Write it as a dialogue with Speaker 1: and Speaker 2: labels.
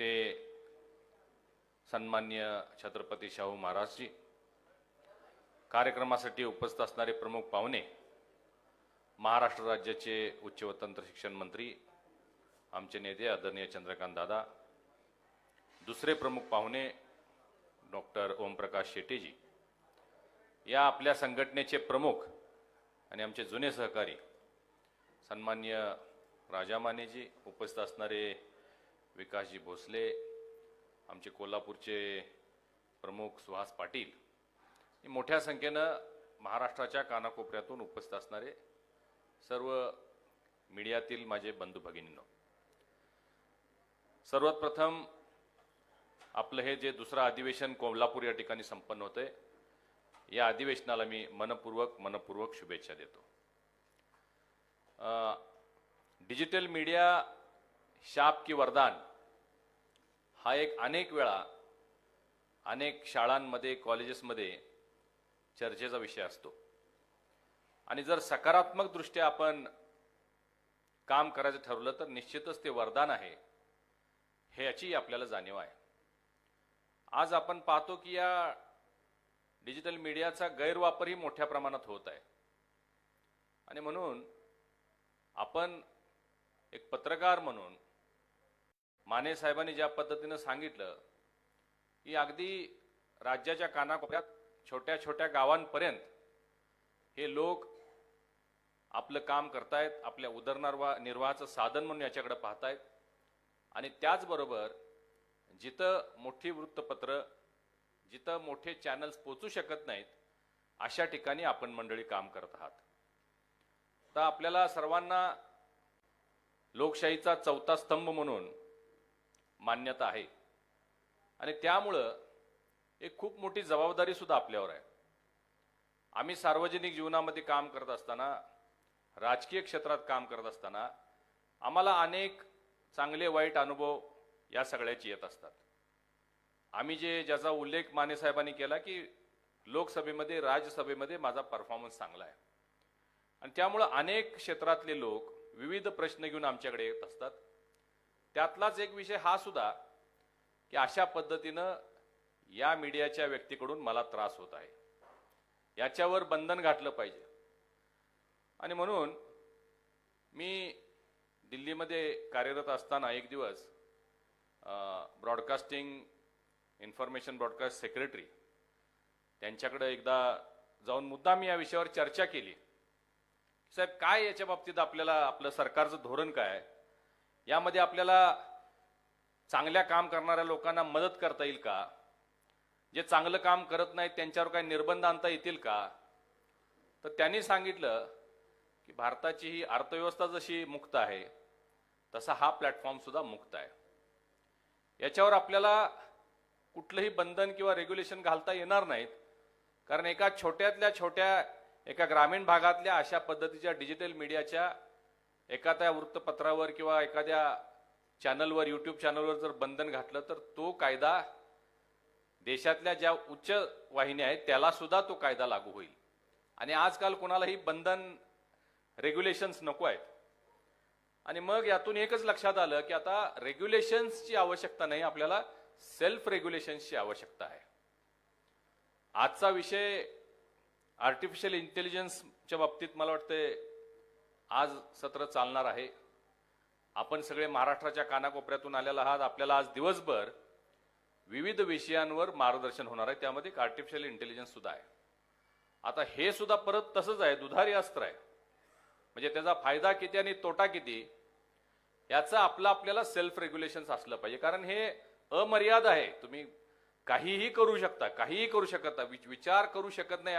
Speaker 1: ते सन्मान्य छत्रपती शाहू महाराजजी. कार्यक्रमासाठी उपस्थित असणारे प्रमुख पाहुणे महाराष्ट्र राज्याचे उच्च व तंत्र शिक्षण मंत्री आमचे नेते आदरणीय चंद्रकांत दादा दुसरे प्रमुख पाहुणे डॉक्टर ओमप्रकाश शेटेजी या आपल्या संघटनेचे प्रमुख आणि आमचे जुने सहकारी सन्मान्य राजा मानेजी उपस्थित असणारे विकासजी भोसले आमचे कोल्हापूरचे प्रमुख सुहास पाटील मोठ्या संख्येनं महाराष्ट्राच्या कानाकोपऱ्यातून उपस्थित असणारे सर्व मीडियातील माझे बंधू भगिनींनो. सर्वात प्रथम आपलं हे जे दुसरं अधिवेशन कोल्हापूर या ठिकाणी संपन्न होतंय या अधिवेशनाला मी मनपूर्वक मनपूर्वक शुभेच्छा देतो. डिजिटल मीडिया शाप की वरदान हा एक अनेक वेळा अनेक शाळांमध्ये कॉलेजेसमध्ये चर्चेचा विषय असतो. आणि जर सकारात्मकदृष्ट्या आपण काम करायचं ठरवलं तर निश्चितच ते वरदान आहे. हे याची आपल्याला जाणीव आहे. आज आपण पाहतो की या डिजिटल मीडियाचा गैरवापरही मोठ्या प्रमाणात होत आहे. आणि म्हणून आपण एक पत्रकार म्हणून माने साहेबांनी ज्या पद्धतीनं सांगितलं की अगदी राज्याच्या कानाकोपऱ्यात छोट्या छोट्या गावांपर्यंत हे लोक आपलं काम करतायत आपल्या उदरनिर्वाह निर्वाहाचं साधन म्हणून याच्याकडे पाहतायत. आणि त्याचबरोबर जिथं मोठी वृत्तपत्र जिथं मोठे चॅनल्स पोचू शकत नाहीत अशा ठिकाणी आपण मंडळी काम करत आहात. तर आपल्याला सर्वांना लोकशाहीचा चौथा स्तंभ म्हणून मान्यता आहे. आणि त्यामुळं एक खूप मोठी जबाबदारी सुद्धा आपल्यावर आहे. आम्ही सार्वजनिक जीवनामध्ये काम करत असताना राजकीय क्षेत्रात काम करत असताना आम्हाला अनेक चांगले वाईट अनुभव या सगळ्याची येत असतात. आम्ही जे ज्याचा उल्लेख मानेसाहेबांनी केला की लोकसभेमध्ये राज्यसभेमध्ये माझा परफॉर्मन्स चांगला आहे. आणि त्यामुळं अनेक क्षेत्रातले लोक विविध प्रश्न घेऊन आमच्याकडे येत असतात. त्यातलाच एक विषय हा सुद्धा की अशा पद्धतीनं या मीडियाच्या व्यक्तीकडून मला त्रास होत आहे. याच्यावर बंधन घातलं पाहिजे. आणि म्हणून मी दिल्लीमध्ये कार्यरत असताना एक दिवस ब्रॉडकास्टिंग इन्फॉर्मेशन ब्रॉडकास्ट सेक्रेटरी त्यांच्याकडे एकदा जाऊन मुद्दाम या विषयावर चर्चा केली. साहेब काय याच्या बाबतीत आपल्याला आपलं सरकारचं धोरण काय आहे? यामध्ये आपल्याला चांगल्या काम करणाऱ्या लोकांना मदत करता येईल का? जे चांगलं काम करत नाहीत त्यांच्यावर काही निर्बंध आणता येतील का? तर त्यांनी सांगितलं की भारताची ही अर्थव्यवस्था जशी मुक्त आहे तसा हा प्लॅटफॉर्मसुद्धा मुक्त आहे. याच्यावर आपल्याला कुठलंही बंधन किंवा रेग्युलेशन घालता येणार नाहीत. कारण एका छोट्यातल्या छोट्या एका ग्रामीण भागातल्या अशा पद्धतीच्या डिजिटल मीडियाच्या एखाद्या वृत्तपत्रावर किंवा एखाद्या चॅनलवर यूट्यूब चॅनलवर जर बंधन घातलं तर तो कायदा देशातल्या ज्या उच्च वाहिन्या आहेत त्याला सुद्धा तो कायदा लागू होईल. आणि आजकाल कोणालाही बंधन रेग्युलेशन्स नको आहेत. आणि मग यातून एकच लक्षात आलं की आता रेग्युलेशन्सची आवश्यकता नाही आपल्याला सेल्फ रेग्युलेशन्सची आवश्यकता आहे. आजचा विषय आर्टिफिशियल इंटेलिजन्सच्या बाबतीत मला वाटतं आज सत्र चालणार आहे. आपण सगळे महाराष्ट्राच्या कानाकोपऱ्यातून आलेला आहात. आपल्याला आज दिवसभर विविध विषयांवर मार्गदर्शन होणार आहे. त्यामध्ये एक आर्टिफिशियल इंटेलिजन्स सुद्धा आहे. आता हे सुद्धा परत तसंच आहे. दुधारी अस्त्र आहे. म्हणजे त्याचा फायदा किती आणि तोटा किती याचं आपलं आपल्याला सेल्फ रेग्युलेशन असलं पाहिजे. कारण हे अमर्याद आहे. तुम्ही काहीही करू शकता काहीही करू शकता विच- विचार करू शकत नाही.